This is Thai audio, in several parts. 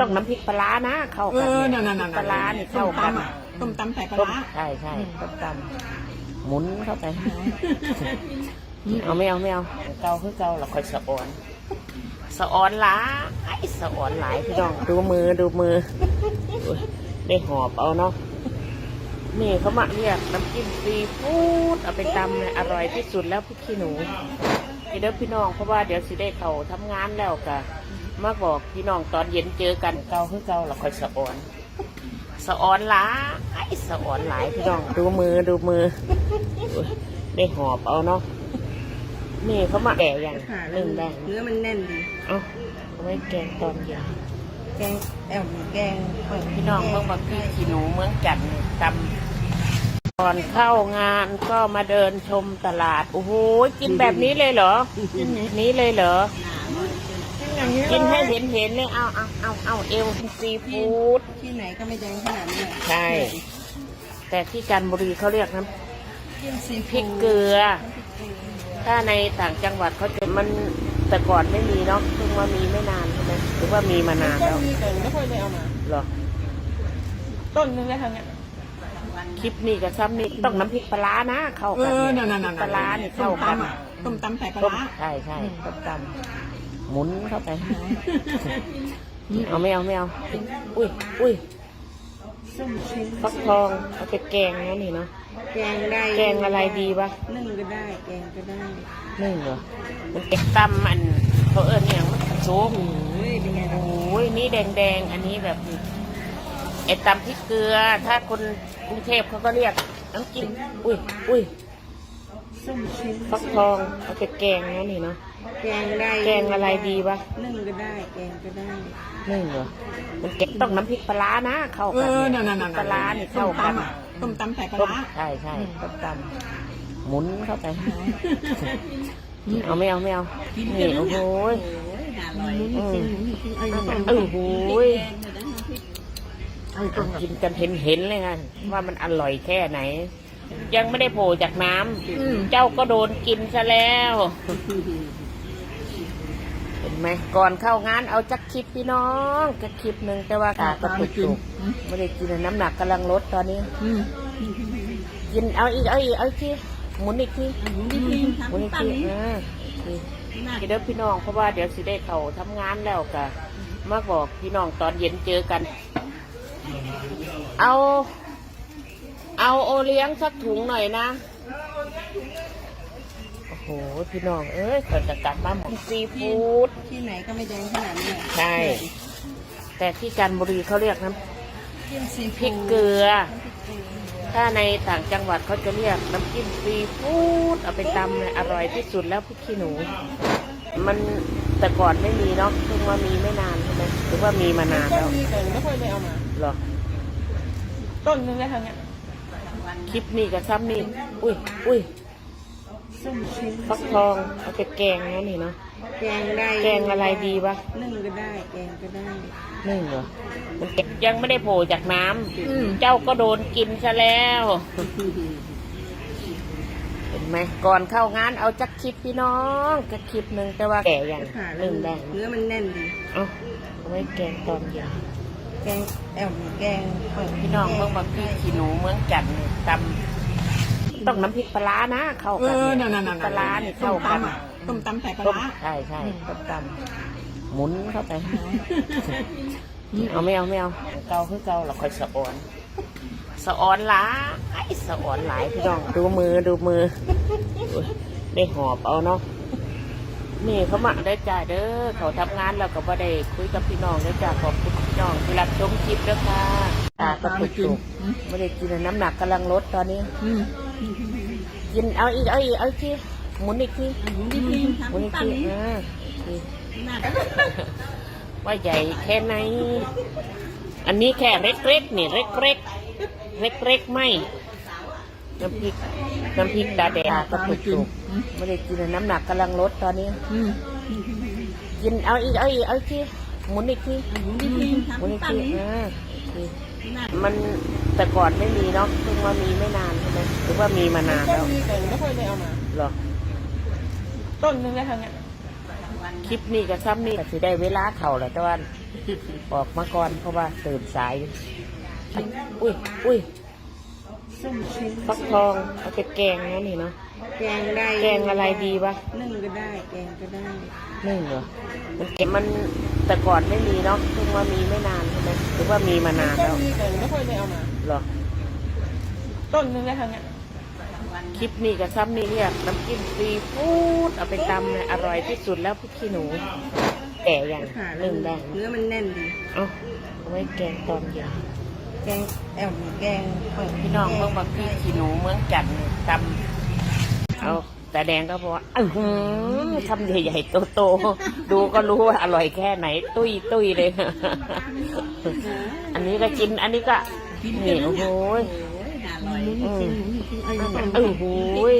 ต้องน้ำพริกปลาร้านะเข้าเอกันอเนี่นั่ยนนั่นปลาร้านี่ต้เข้ามกันตำอะต้มตำใส่ปลาต้มร้า ใช่ใช่ต้มตำหมุนเข้าไป เอาไม่เอาไม่เอาเกาคือเกาเราค่อยสะออนสะออนหลายสะออนหลายพี่น้องดูมือดูมืออุ๊ยได้หอบเอาเนาะนี่เขามาเรียกน้ำจิ้มซีฟู้ดเอาไปตำเนี่ยอร่อยที่สุดแล้วพี่ขี้หนูพี่เด้อพี่น้องเพราะว่าเดี๋ยวสิได้เขาทำงานแล้วกะ มาบอกพี่น้องตอนเย็นเจอกันเกาคือเกาเราค่อยสะออนสะออนหลายสะออนหลายพี่น้องดูมือดูมืออุ๊ยได้หอบเอาเนาะนี่เขามาแก่ยังค่ะหนึ่งแดงเนื้อมันแน่นดีเอาเอาไว้แกงตอนเย็นแกงแอมแกงเปิดพี่น้องเมื่อมาพี่ขี้หนูเมืองจันทร์นี่ตำก่อนเข้างานก็มาเดินชมตลาด โอ้โหกินแบบนี้เลยเหรอนี้เลยเหรออย่างนี้ กินให้เห็นเห็นๆเลยเอาเอาเอาเอาเอวซีฟู้ดที่ไหนก็ไม่แดงขนาดนี้ใช่ แต่ที่จันทบุรีเขาเรียกน้ำจิ้มซีพริกเกลือ ถ้าในต่างจังหวัดเขาจะมันแต่ก่อนไม่มีเนาะเพิ่งมามีไม่นานใช่ไหมหรือว่ามีมานานก็แล้วมีแต่ไม่ค่อยได้เอามาเหรอต้นนึงได้ทั้งเนี้ยคลิปนี้กับซ้ำนี่ต้องน้ำพริกปลาร้านะ เข้าเอกันอเนี่นั่ยนนั่นปลาร้านี่เข้าต้มกันตำอะต้มตำใส่ปลาต้มร้าใช่ใช่ต้มตำ หมุนเข้าไป เอาไม่เอาไม่เอา อุ้ยอุ้ยส้มชิ้นฟักทองเอาไปแกงนะนี่เนาะ แกงได้แกงอะไรดีปะนึ่งก็ได้ แกงก็ได้นึ่งเหรอ มันเก็บตำมันเขาเอิญเนี่ยมันโซ่หูโอ้ยเป็นไงล่ะโอ้ยนี่แดงแดงๆอันนี้แบบไอ้ตำพริกเกลือ ถ้าคนกรุงเทพเขาก็เรียกน้ำจิ้มอุ้ยอุ้ย ส้มชิ้นฟักทองเอาไปแกงนะนี่เนาะ แกงได้แกงอะไรดีปะนึ่งก็ได้ แกงก็ได้นึ่งเหรอมันเก็บต้องน้ำพริกปลาร้านะ เข้าเอกันอเนี่ยนั่นนั่นนั่นปลาร้านี่เข้ากันต้มตำอะต้มตำใส่ปลาต้มร้าใช่ใช่ต้มตำหมุนเข้าไปเอาไม่เอาไม่เอานี่โอ้โหยหมุนจริงหมุนจริงไอ้ยังไงโอ้โหยกินกันเห็นเห็นๆเลยนะว่ามันอร่อยแค่ไหน ยังไม่ได้โผล่จากน้ำเจ้าก็โดนกินซะแล้ว เห็นไหมก่อนเข้างานเอาจักคลิปพี่น้องจักคลิปหนึ่งแต่ว่าขาก็ตุกตุกไม่ได้กินน้ำหนักกำลังลดตอนนี้ อืมกินเอาอีกเอาอีกเอาอีกทีหมุนอีกทีหมุนอีกทีอ่าโอเคเดี๋ยวพี่น้องเพราะว่าเดี๋ยวสิได้เขาทำงานแล้วกะมาบอกพี่น้องตอนเย็นเจอกัน เอา เอาโอเลี้ยงสักถุงหน่อยนะ โอ้โห พี่น้อง เอ้ยเขาจะกลับมาหมดซีฟู้ด ที่ไหนก็ไม่แดงขนาดนี้ใช่ แต่ที่จันทบุรีเขาเรียกน้จิ้มซีำพริกเกลือ ถ้าในต่างจังหวัดเขาจะเรียกน้ำจิ้มซีฟู้ด เอาไปตำเนี่ยอร่อยที่สุดแล้วพี่ขี้หนู มันแต่ก่อนไม่มีเนาะเพิ่งมามีไม่นานใช่ไหมหรือว่ามีมานานก็แล้ว มีแต่ไม่ค่อยได้เอามาเหรอต้นนึงได้ทั้งเนี้ย คลิปนี้กับซ้ำนี่อุ้ยอุ้ยส้มชิ้นฟักทองเอาไปแกงนะนี่เนาะแกงได้แกงอะไรดีปะนึ่งก็ได้ แกงก็ได้นึ่งเหรอมันเก็บยังไม่ได้โผล่จากน้ำเจ้าก็โดนกินซะแล้ว เห็นไหมก่อนเข้างานเอาจักคลิปพี่น้องจักคลิปหนึ่งแต่ว่าแก่ยังค่ะหนึ่งแดงเนื้อมันแน่นดี เอาเอาไว้แกงตอนเย็น แกงแอมแกงเปิดพี่น้องเมื่อมาพี่ขี้หนูเมืองจันทร์นี่ตำต้องน้ำพริกปลาร้านะเข้าเอกันอเนี่นั่ยนนั่นนั่นปลาร้านี่เข้ากันต้มตำอะต้มตำใส่ปลาต้มร้าใช่ใช่ต้มตำหมุนเข้าไปเอาไม่เอาไม่เอาเกาคือเกาเราค่อยสะออนสะออนหลายสะออนหลายพี่น้องดูมือดูมืออุ๊ยได้หอบเอาเนาะนี่เขามาได้จ่ายเด้อเขาทำงานแล้วก็บ่ได้คุยกับพี่น้องได้จ่าขอบคุณพี่ น้องที่รับชมคลิปด้วยค่ะตาก็ตุกตุกไม่ได้กินน้ำหนักกำลังลดตอนนี้อืมกินเอาอีกเอาอีกเอาอีกทีหมุนอีกทีหมุนอีกทีอ่าโอเคว่าใหญ่แค่ไหน อันนี้แค่เล็กๆนี่เล็กๆเล็กๆไม่น้ำพริกน้ำพริกตาแดงกระปุกจุกไม่ได้กินน้ำหนักกำลังลดตอนนี้อืมกินเอาอีกเอาอีกเอาอีกที หมุนอีกทีหมุนอีกทีอ่าโอเคมันแต่ก่อนไม่มีเนาะเพิ่งมามีไม่นานใช่ไหมหรือว่ามีมานานก็แล้วมีแต่ไม่ค่อยได้เอามาเหรอต้นนึงได้ทั้งเนี้ยคลิปนี้กับซ้ำนี่ก็สิได้เวลาเข่าแหละแต่ว่าออกมาก่อนเพราะว่าตื่นสาย อุ้ยอุ้ยส้มชิ้นฟักทองเอาไปแกงนะนี่เนาะ แกงได้แกงอะไรดีวะ นึ่งก็ได้ แกงก็ได้ นึ่งเหรอ มันเก็บมันแต่ก่อนไม่มีเนาะเพิ่งว่ามีไม่นานใช่ไหมหรือว่ามีมานานแล้วมีแต่ไม่ค่อยได้เอามา เหรอ ต้นนึงได้ทั้งเนี้ยคลิปนี้กับซ้ำนี่เรียกน้ำจิ้มซีฟู้ดเอาไปตำเนี่ยอร่อยที่สุดแล้วพี่ขี้หนู แต่อย่างค่ะนึ่งได้เนื้อมันแน่นดี เอ้าเอาไว้แกงตอนเย็นแกงแอมแกงเปิดพี่น้องเมื่อมาพี่ขี้หนูเมืองจันทร์ตำ เอาแต่แดงก็บอกว่าอื้อหือทำใหญ่ๆโตๆดูก็รู้ว่าอร่อยแค่ไหน ตุ้ยตุ้ยเลย อันนี้ก็กิน อันนี้ก็นี่โอ้โหยอร่อยอืมไอ้โอ้โหย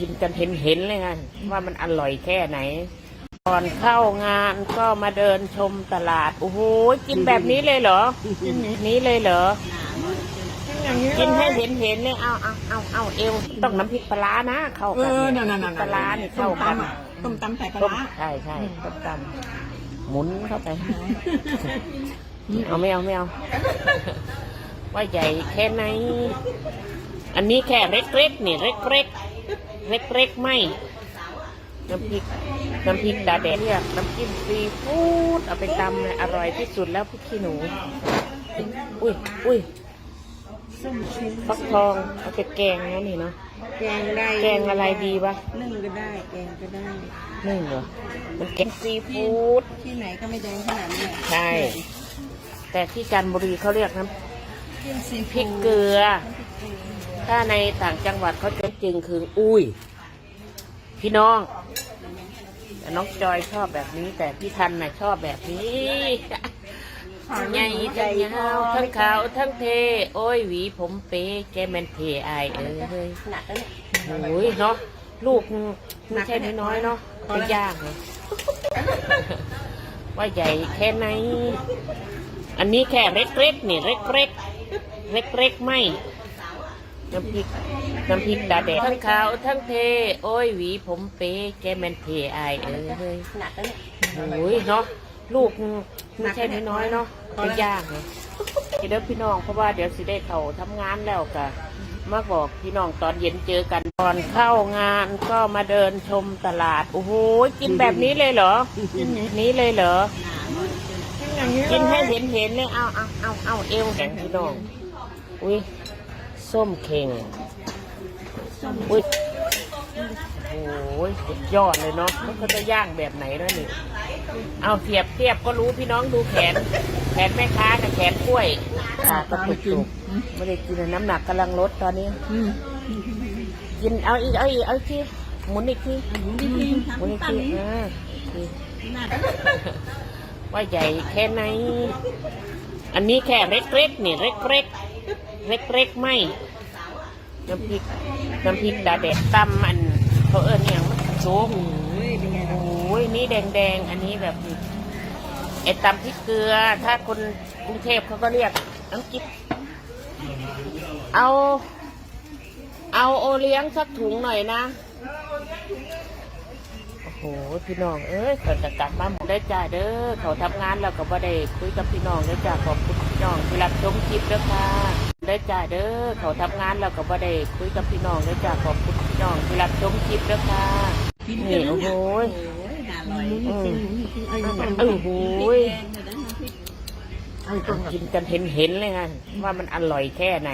กินกันเห็นเห็นๆเลยค่ะว่ามันอร่อยแค่ไหนก่อนเข้างานก็มาเดินชมตลาด โอ้โหกินแบบนี้เลยเหรอนี้เลยเหรอ กินให้เห็นเห็นๆเลยเอาเอาเอาเอาเอวต้องน้ำพริกปลาร้านะ เข้าเอกันอเนี่นั่ยนนั่นปลาร้านี่เข้ากันต้มตำใส่ปลาต้มร้า ใช่ใช่ต้มตำหมุนเข้าไป เอาไม่เอาไม่เอาว่าใหญ่แค่ไหน อันนี้แค่เล็กๆนี่เล็กๆเล็กๆไม่ น้ำพริก น้ำพริกตาแดงเรียกน้ำจิ้มซีฟู้ดเอาไปตำเนี่ยอร่อยที่สุดแล้วพี่ขี้หนู อุ้ยอุ้ย ส้มชิ้นฟักทองเอาไปแกงนะนี่เนาะ แกงได้แกงอะไรดีวะ นึ่งก็ได้ แกงก็ได้ นึ่งเหรอ มันแกงซีฟู้ด ที่ไหนก็ไม่แดงขนาดนี้ใช่ แต่ที่จันทบุรีเขาเรียกน้จิ้มซีำพริกเกลือ ถ้าในต่างจังหวัดเขาจะจึงคืออุ้ย พี่น้องแต่น้องจอยชอบแบบนี้ แต่พี่ทันน่ะชอบแบบนี้ ใหญ่ทั้งยาวทั้งขาวทั้งเท โอ้ยหวีผมเป๊ะแกแมนเทอายเอ้ยหนักแล้ยโอ้ยเนาะลูกไม่ใช่น้อยๆเนาะจะยากเลยว่าใหญ่แค่ไหน อันนี้แค่เล็กๆนี่เล็กๆเล็กๆไม่น้ำพริกน้ำพริกตาแดงทั้งขาวทั้งเท โอ้ยหวีผมเป๊ะแกแมนเทอายเอ้ยหนักแล้ยโอ้ยเนาะลูก ไม่ใช่น้อยๆเนาะจะยากเลยเดี๋ยวพี่น้องเพราะว่าเดี๋ยวสิได้เขาทำงานแล้วกะมาบอกพี่น้องตอนเย็นเจอกันก่อนเข้างานก็มาเดินชมตลาดโอ้โหกินแบบนี้เลยเหรอนี้เลยเหรอกินให้เห็นเห็นๆเลยเอาเอาเอาเอาเอวแข็งพี่น้องอุ้ยส้มเข่งอุ้ยโอ้ยสุดยอดเลยเนาะมันก็จะย่างแบบไหนแล้วนี่ เอาเทียบเทียบก็รู้พี่น้องดูแขน แขนแม่ค้ากับแขนกล้วยตากระตุกตุกไม่ได้กินน้ำหนักกำลังลดตอนนี้ กินเอาอีกเอาอีกเอาอีกทีหมุนอีกทีหมุนอีกทีอ่าอีกทีว่าใหญ่แค่ไหน อันนี้แค่เล็กๆนี่เล็กๆเล็กๆไม่น้ำพริกน้ำพริกตาแดดตำอันเขาเอิญอย่างมันโจ๊กโอ้ยเป็นไง ล่ะโอ้ยนี่แดงๆอันนี้แบบไอ้ตำพริกเกลือ ถ้าคนกรุงเทพเขาก็เรียกน้ำจิ๊บเอา เอาโอเลี้ยงสักถุงหน่อยนะ โอ้โห พี่น้อง เอ้ยเขาจะกลับมาหมดได้จ้าเด้อ เขาทำงานแล้วก็บ่ได้คุยกับพี่น้องได้จ้าขอบคุณพี่น้องที่รับชมคลิปเด้อค่ะได้จ้าเด้อ เขาทำงานแล้วก็บ่ได้คุยกับพี่น้องได้จ้าขอบคุณพี่น้องที่รับชมคลิปเด้อค่ะนี่โอ้โห โอ้ยอร่อยอืมไอ้โอ้โหกินกันเห็นเห็นๆเลยค่ะว่ามันอร่อยแค่ไหน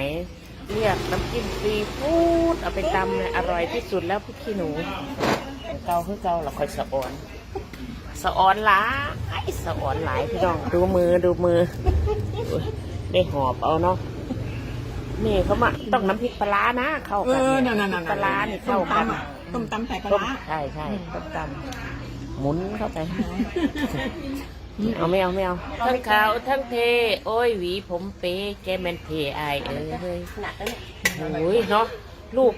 เรียกน้ำจิ้มซีฟู้ดเอาไปตำเนี่ยอร่อยที่สุดแล้วพี่ขี้หนูเกาคือเกาเราคอยสะออนสะออนหลายสะออนหลายพี่น้องดูมือดูมือโอ้ยได้หอบเอาเนาะนี่เขามาต้องน้ำพริกปลาร้านะเข้าเอกันอเนี่ยนั่นนั่นปลาร้านี่เข้ากันต้มตำใส่ปลาต้มร้า ใช่ใช่ต้มตำ หมุนเข้าไป เอาไม่เอาไม่เอาทั้งขาวทั้งเท โอ้ยหวีผมเป๊ะแกแมนเทอายเอ้ยหนักแล้วเนี่ยโอ้ยเนาะลูก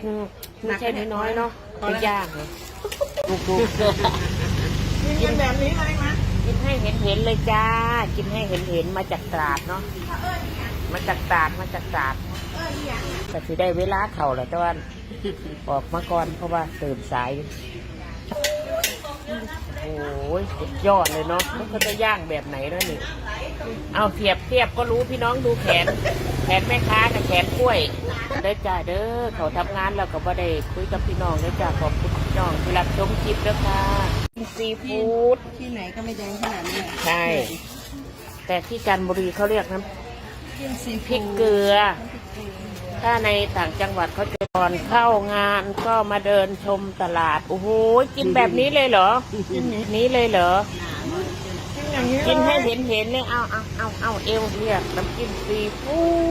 ไม่ใช่น้อยๆเนาะจะยากเลยลูกลูกกินแบบนี้เลยมั้ยกินให้เห็นเห็นๆเลยจ้า กินให้เห็นเห็นๆมาจากตราดเนาะมาจากตราดมาจากตราดแต่ที่ได้เวลาเข่าแหละแต่ว่าออกมาก่อนเพราะว่าตื่นสาย โอ้ยสุดยอดเลยเนาะแล้วเขาจะย่างแบบไหนแล้วนี่ เอาเทียบเทียบก็รู้พี่น้องดูแขน แขนแม่ค้ากับแขนกล้วยได้จ้าเด้อเขาทำงานแล้วก็บ่ได้คุยกับพี่น้องได้จ้าขอบคุณพี่น้องที่รับชมคลิปด้วยค่ะซีฟู้ด ที่ไหนก็ไม่แดงขนาดนี้ใช่ แต่ที่จันทบุรีเขาเรียกน้จิ้มซีำพริกเกลือ ถ้าในต่างจังหวัดเขาจะก่อนเข้างานก็มาเดินชมตลาด โอ้โห กินแบบนี้เลยเหรอนี้เลยเหรออย่างนี้กินให้เห็นเห็นๆเลยเอาเอาเอาเอาเอวเรียกน้ำจิ้มซีฟู้ด